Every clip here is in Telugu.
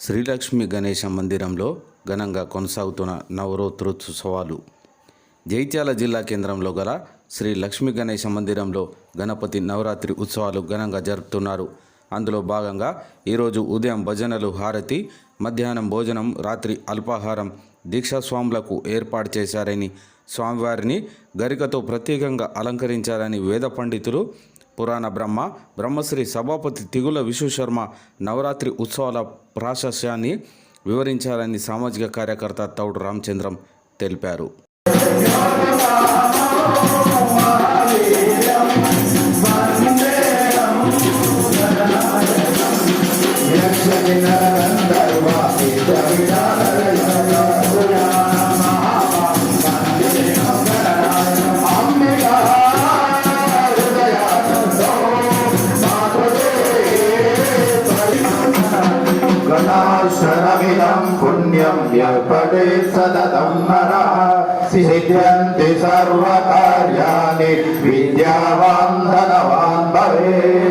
శ్రీలక్ష్మి గణేశ మందిరంలో ఘనంగా కొనసాగుతున్న నవరాత్రోత్సవాలు. జైత్యాల జిల్లా కేంద్రంలో గల శ్రీ లక్ష్మీ గణేశ మందిరంలో గణపతి నవరాత్రి ఉత్సవాలు ఘనంగా జరుపుతున్నారు. అందులో భాగంగా ఈరోజు ఉదయం భజనలు హారతి మధ్యాహ్నం భోజనం రాత్రి అల్పాహారం దీక్షాస్వాములకు ఏర్పాటు చేశారని స్వామివారిని గరికతో ప్రత్యేకంగా అలంకరించారని వేద పండితులు పురాణ బ్రహ్మ బ్రహ్మశ్రీ సభాపతి తిగుల విశ్వశర్మ నవరాత్రి ఉత్సవాల ప్రాశస్యాన్ని వివరించాలని సామాజిక కార్యకర్త తౌడు రామచంద్రం తెలిపారు. पुण्यं यपटे सततं नरः सिद्ध्यन्ति सर्वकार्याणि विद्यावान् धनवान् भवेत्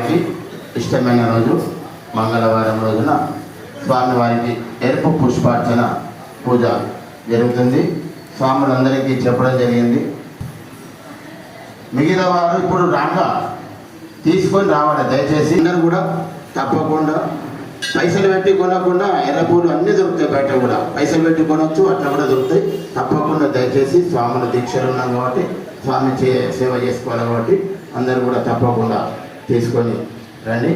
స్వామివారికి ఇష్టమైన రోజు మంగళవారం రోజున స్వామివారికి ఎరుపు పుష్పార్చన పూజ జరుగుతుంది. స్వాములందరికీ చెప్పడం జరిగింది. మిగతా వారు ఇప్పుడు రాగా తీసుకొని రావాలి. దయచేసి అందరూ కూడా తప్పకుండా పైసలు పెట్టి కొనకుండా ఎర్రపూలు అన్నీ దొరుకుతాయి బయట కూడా. పైసలు పెట్టి కొనవచ్చు అట్లా కూడా దొరుకుతాయి. తప్పకుండా దయచేసి స్వాముల దీక్షలు ఉన్నాం కాబట్టి స్వామి చే సేవ చేసుకోవాలి కాబట్టి అందరూ కూడా తప్పకుండా తీసుకొని రండి.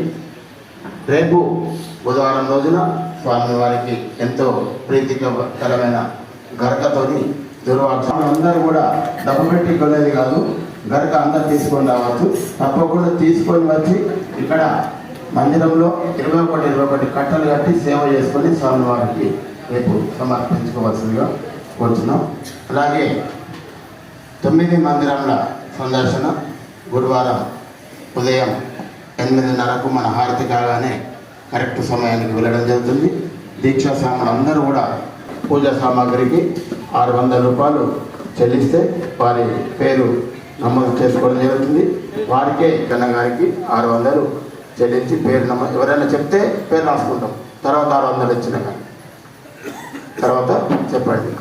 రేపు బుధవారం రోజున స్వామివారికి ఎంతో ప్రీతికరమైన గరకతోని దుర్వాక్ష అందరూ కూడా డబ్బు పెట్టి కొనేది కాదు గరక అందరు తీసుకొని రావచ్చు. తప్పకుండా తీసుకొని వచ్చి ఇక్కడ మందిరంలో ఇరవై ఒకటి ఇరవై ఒకటి కట్టలు కట్టి సేవ చేసుకొని స్వామివారికి రేపు సమర్పించుకోవాల్సిందిగా కోరుతున్నాం అలాగే తొమ్మిది మందిరంల సందర్శన గురువారం ఉదయం ఎనిమిదిన్నరకు మన హారతి కాగానే కరెక్ట్ సమయానికి వెళ్ళడం జరుగుతుంది. దీక్షా సామాన్ అందరూ కూడా పూజా సామాగ్రికి ఆరు వందల రూపాయలు చెల్లిస్తే వారి పేరు నమోదు చేసుకోవడం జరుగుతుంది. వారికే కన్నగారికి ఆరు వందలు చెల్లించి పేరు నమో ఎవరైనా చెప్తే పేరు రాసుకుంటాం. తర్వాత ఆరు వందలు ఇచ్చిన తర్వాత చెప్పండి.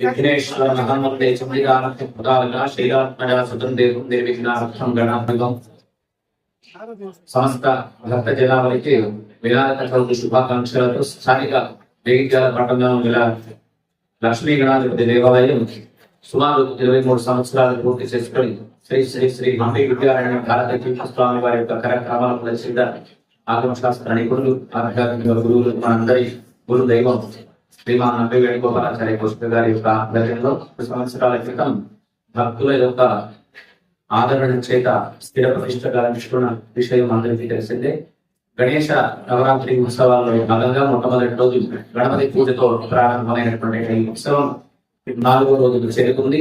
విఘ్నేశ్వర మహామందే చంద్రికానక్తి శ్రీరాత్మజా సుతం దేవం నిర్విఘ్నార్థం గణాత్మకం. సమస్త భక్త జనావళికి వినాయక శుభాకాంక్షలతో స్థానిక జగిత్యాల పట్టణంలో గల లక్ష్మీ గణాధిపతి దేవాలయం సుమారు ఇరవై మూడు సంవత్సరాలు పూర్తి చేసుకుని శ్రీ శ్రీ శ్రీ హంపి విద్యారాయణ భారత స్వామి వారి యొక్క కార్యక్రమాల ప్రసిద్ధ ఆగమ శాస్త్ర నిపుణులు ఆధ్యాత్మిక గురువులు మనందరి గురు దైవం శ్రీమాన్ నంబి వేణుగోపాలాచార్య పుష్ప గారి యొక్క ఆధ్వర్యంలో సంవత్సరాల క్రితం భక్తుల యొక్క ఆదరణ చేత స్థిర ప్రతిష్ట గావించుకున్న విషయం అందరికీ తెలిసిందే. గణేశ నవరాత్రి ఉత్సవాల్లో భాగంగా మొట్టమొదటి రోజు గణపతి పూజతో ప్రారంభమైనటువంటి ఈ ఉత్సవం నాలుగో రోజుకు చేరుకుంది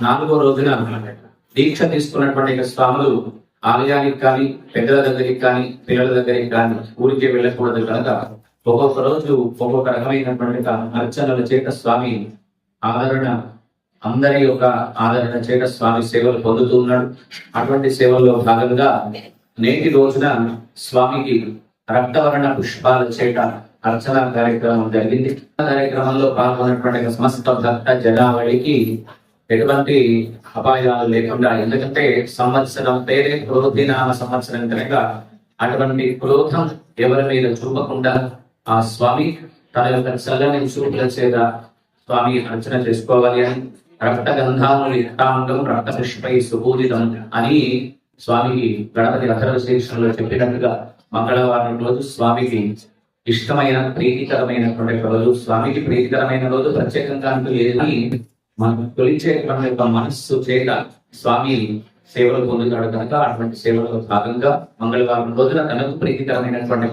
నాలుగో రోజున దీక్ష తీసుకున్నటువంటి స్వాములు ఆలయానికి కానీ పెద్దల దగ్గరికి కానీ పిల్లల దగ్గరికి కానీ ఊరికి వెళ్ళకూడదు కనుక ఒక్కొక్క రోజు ఒక్కొక్క రకమైనటువంటి అర్చనల చేత స్వామి ఆదరణ అందరి యొక్క ఆదరణ చేత స్వామి సేవలు పొందుతూ ఉన్నాడు. అటువంటి సేవల్లో భాగంగా నేటి రోజున స్వామికి రక్తవర్ణ పుష్పాల చేత అర్చన కార్యక్రమం జరిగింది. కార్యక్రమంలో పాల్గొన్నటువంటి సమస్త భక్త జనావళికి ఎటువంటి అపాయాలు లేకుండా ఎందుకంటే సంవత్సరం పేరే క్రోధినామ సంవత్సరం కనుక అటువంటి క్రోధం ఎవరి మీద చూపకుండా ఆ స్వామి తన యొక్క చల్లని చూపుల చేత స్వామి అర్చన చేసుకోవాలి అని రక్త యథాంగం రక్తపుష్పై రక్త సుపూజితం అని స్వామికి గణపతి అధర శీర్షంలో చెప్పినట్టుగా మంగళవారం రోజు స్వామికి ఇష్టమైన ప్రీతికరమైనటువంటి రోజు. స్వామికి ప్రీతికరమైన రోజు ప్రత్యేకంగా అంటూ లేదని మనం తొలిచేటువంటి యొక్క మనస్సు చేత స్వామి సేవలు పొందుతాడు కనుక అటువంటి సేవలో భాగంగా మంగళవారం రోజున తనకు ప్రీతికరమైనటువంటి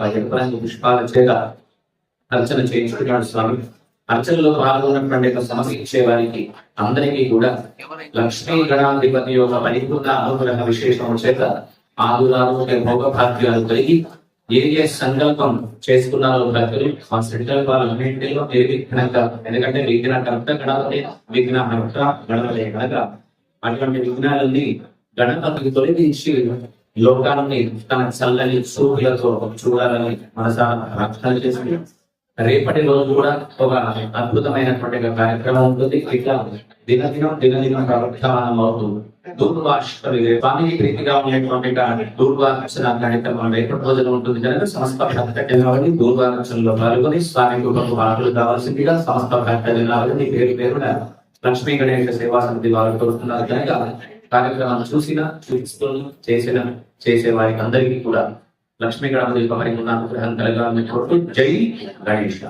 పుష్పాల చేత అర్చన చేయించుకున్నాడు స్వామి. అర్చనలో పాల్గొన్నటువంటి సమస్య ఇచ్చే వారికి అందరికీ కూడా లక్ష్మీ గణాధిపతి యొక్క పరిపూర్ణ అనుగ్రహ విశేషం చేత ఆదురారోగ్య భోగ భాగ్యాలు కలిగి ఏ ఏ సంకల్పం చేసుకున్నారో ప్రజలు ఆ సంకల్పాలన్నింటిలో విఘ్నంగా ఎందుకంటే విఘ్నకర్త గణపతి విఘ్నహర్త గణపతి కనుక అటువంటి విఘ్నాలన్నీ గణపతికి తొలగించి లోకాన్ని తన చల్లని చూపులతో చూడాలని మనసా రక్షణ చేసి రేపటి రోజు కూడా ఒక అద్భుతమైనటువంటి కార్యక్రమం ఉంటుంది. ఇట్లా దినదినం దినదినం ప్రవర్తమానం అవుతుంది. దూర్వాష్టమి స్వామికి ప్రీతిగా ఉండేటువంటి దూర్వార్చన కార్యక్రమం రేపటి రోజున ఉంటుంది. కనుక సంస్థ భక్త జనాలని పాల్గొని స్వామి కుటుంబ వార్తలు కావాల్సిందిగా సంస్థ జనాలని పేరు పేరున లక్ష్మీ గణేష సేవా సమితి వారు కోరుతున్నారు. కనుక కార్యక్రమాన్ని చూసిన చూపిస్తున్న చేసిన చేసే వారికి అందరికీ కూడా లక్ష్మీ గణపతి యొక్క పరిపూర్ణ అనుగ్రహం కలగాలని కోరుతూ జై గణేష